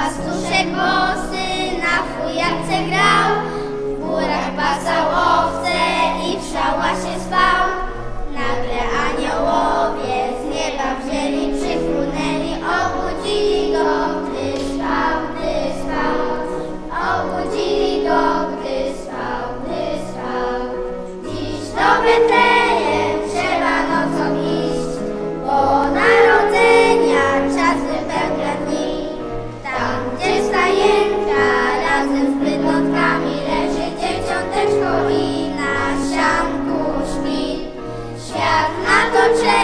Pastuszek bosy na fujarce grał, w górach pasał Love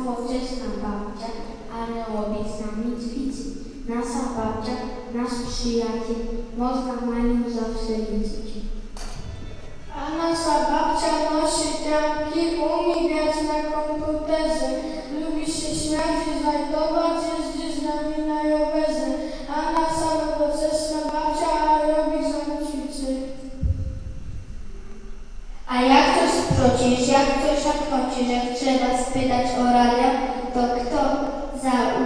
współczesna babcia, ale obiec nam mitwicy. Nasza babcia, nasz przyjaciel, można na nim zawsze liczyć.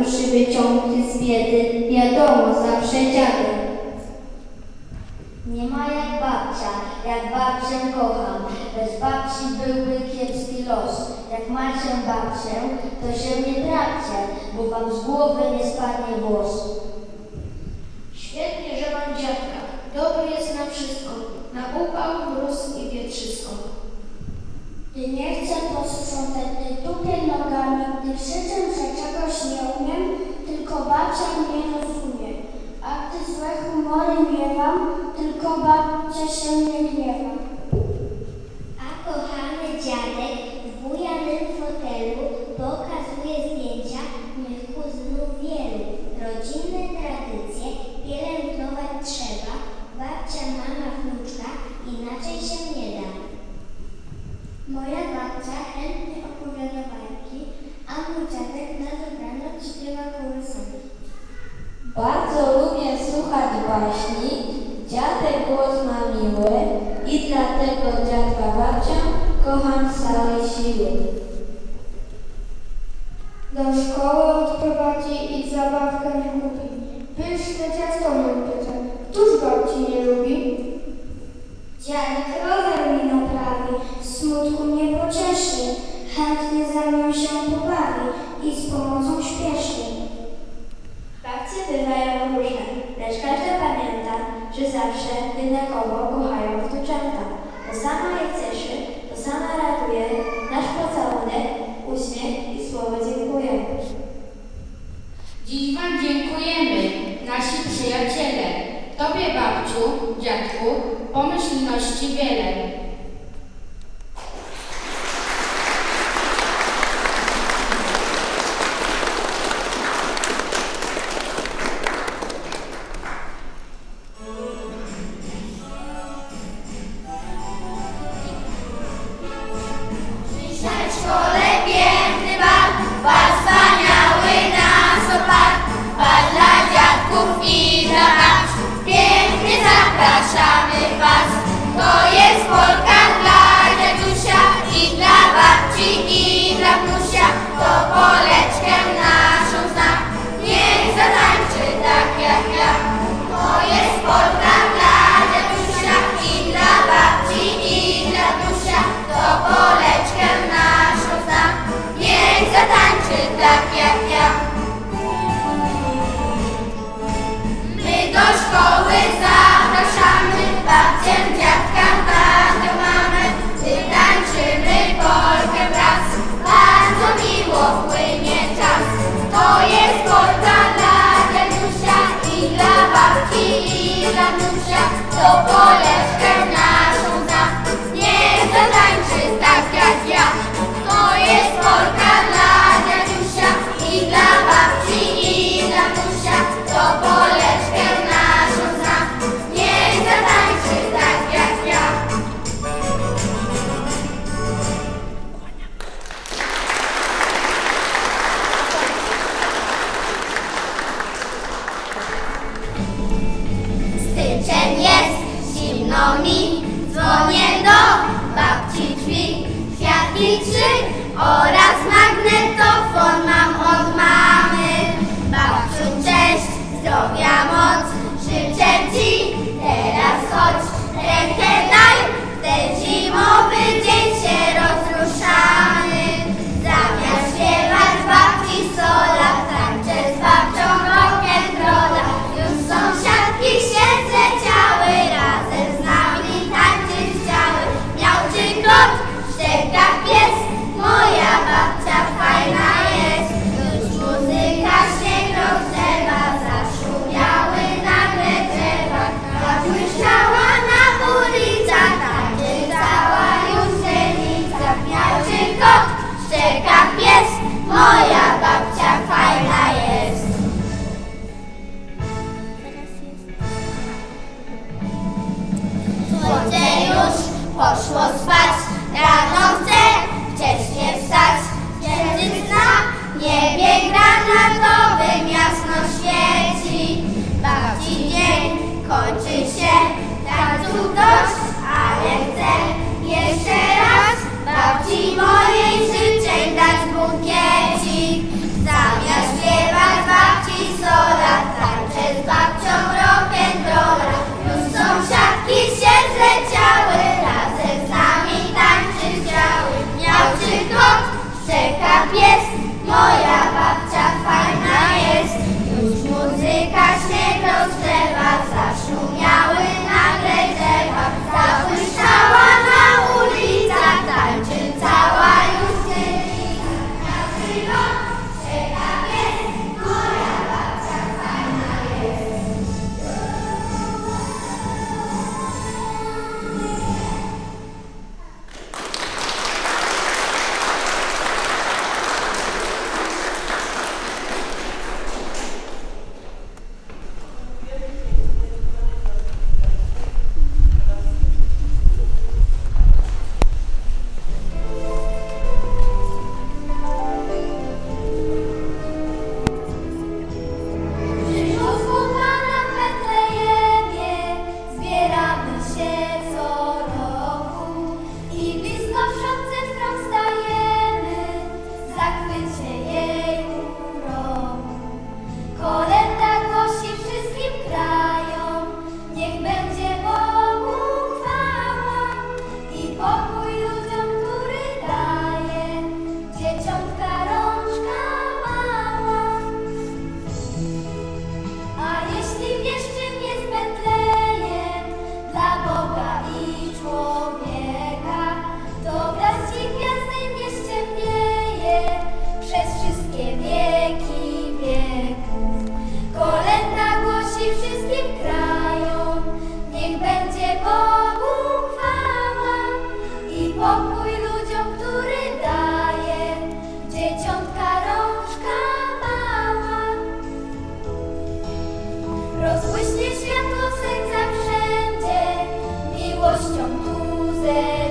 duszy wyciągnie z biedy, wiadomo, zawsze dziadek. Nie ma jak babcia, jak babcię kocham, bez babci byłby kiepski los. Jak macie babcię, to się nie trapcie, bo wam z głowy nie spadnie włos. Świetnie, że mam dziadka, dobry jest na wszystko, na upał, mróz i gdy nie chcę posprzątać tej dupie nogami, gdy krzyczę, że czegoś nie umiem, tylko babcia mnie rozumie. A gdy złe humory miewam, tylko babcia się nie gniewa. rower mi naprawi, smutku mnie pocieszy, chętnie ze mną się pobawi i z pomocą śpieszy. Babcie bywają różne, lecz każda pamięta, że zawsze jednakowo kochają wnuczęta. To sama je cieszy, to sama raduje. pomyślności wiele. say.